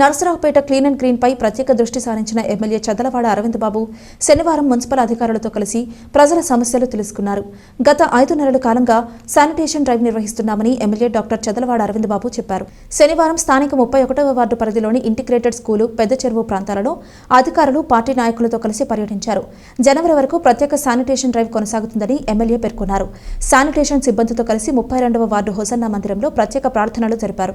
Narasaraopet clean and green పై ప్రత్యేక దృష్టి సారించిన ఎమ్మెల్యే చదలవాడ అరవింద్ బాబు శనివారం మున్సిపల్ అధికారులతో కలిసి ప్రజల సమస్యలు తెలుసుకున్నారు. గత ఐదు నెలల కాలంగా శానిటేషన్ డ్రైవ్ నిర్వహిస్తున్నామని ఎమ్మెల్యే డాక్టర్ చదలవాడ అరవింద్ బాబు చెప్పారు. శనివారం స్థానిక ముప్పై ఒకటవ వార్డు పరిధిలోని ఇంటిగ్రేటెడ్ స్కూలు పెద్ద చెరువు ప్రాంతాలలో అధికారులు పార్టీ నాయకులతో కలిసి పర్యటించారు. జనవరి వరకు ప్రత్యేక శానిటేషన్ డ్రైవ్ కొనసాగుతుందని ఎమ్మెల్యే పేర్కొన్నారు. శానిటేషన్ సిబ్బందితో కలిసి ముప్పై రెండవ వార్డు హోసన్న మందిరంలో ప్రత్యేక ప్రార్థనలు జరిపారు.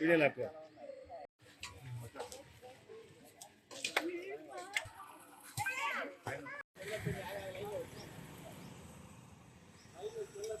이래 날 거야.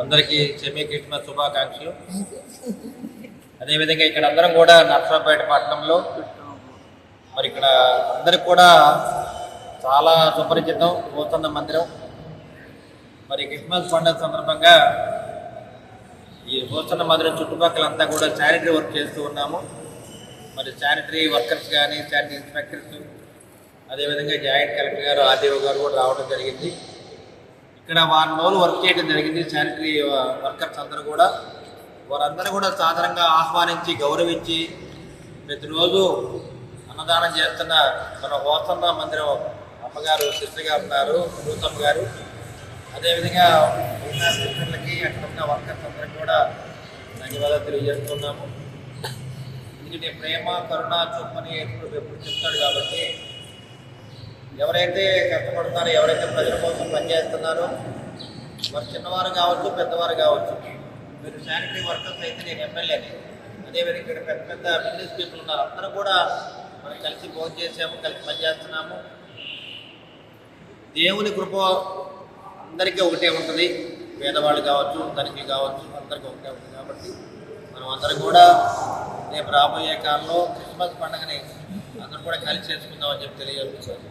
అందరికీ సెమీ క్రిస్మస్ శుభాకాంక్షలు. అదేవిధంగా ఇక్కడ అందరం కూడా నర్సరాపేట పట్టణంలో మరి ఇక్కడ అందరికి కూడా చాలా సుపరిచితం పోతున్న మందిరం. మరి క్రిస్మస్ పండుగ సందర్భంగా ఈ పోతున్న మందిరం చుట్టుపక్కల అంతా కూడా శానిటరీ వర్క్ చేస్తూ ఉన్నాము. మరి శానిటరీ వర్కర్స్ కానీ శానిటరీ ఇన్స్పెక్టర్స్ అదేవిధంగా జాయింట్ కలెక్టర్ గారు ఆర్డీఓ గారు కూడా రావడం జరిగింది. ఇక్కడ వారం రోజులు వర్క్ చేయడం జరిగింది. శానిటరీ వర్కర్స్ అందరూ కూడా. వారందరూ కూడా సాధారణంగా ఆహ్వానించి గౌరవించి ప్రతిరోజు అన్నదానం చేస్తున్న మన హోసన్న మందిరం అమ్మగారు సిస్టర్ ఉన్నారు రూతమ్మ గారు. అదేవిధంగా ఉన్న సిస్టర్లకి అక్కడ ఉన్న వర్కర్స్ అందరికి కూడా ధన్యవాదాలు తెలియజేస్తున్నాము. ఎందుకంటే ప్రేమ కరుణ చూపని ఎప్పుడు ఎప్పుడు చెప్తాడు కాబట్టి ఎవరైతే కష్టపడతారో ఎవరైతే ప్రజల కోసం పనిచేస్తున్నారో మరి చిన్నవారు కావచ్చు పెద్దవారు కావచ్చు మీరు శానిటరీ వర్కర్స్ అయితే నేను ఎమ్మెల్యేని. అదేవిధంగా ఇక్కడ పెద్ద పెద్ద బిజినెస్ పీపుల్ ఉన్నారు. అందరూ కూడా మనం కలిసి భోజనం చేసాము కలిసి పనిచేస్తున్నాము. దేవుని కృప అందరికీ ఒకటే ఉంటుంది. పేదవాళ్ళు కావచ్చు ధనికులు కావచ్చు అందరికీ ఒకటే ఉంటుంది కాబట్టి మనం అందరం కూడా రేపు రాబోయే కాలంలో క్రిస్మస్ పండుగని అందరూ కూడా కలిసి చేసుకుందామని చెప్పి తెలియజేస్తున్నాను.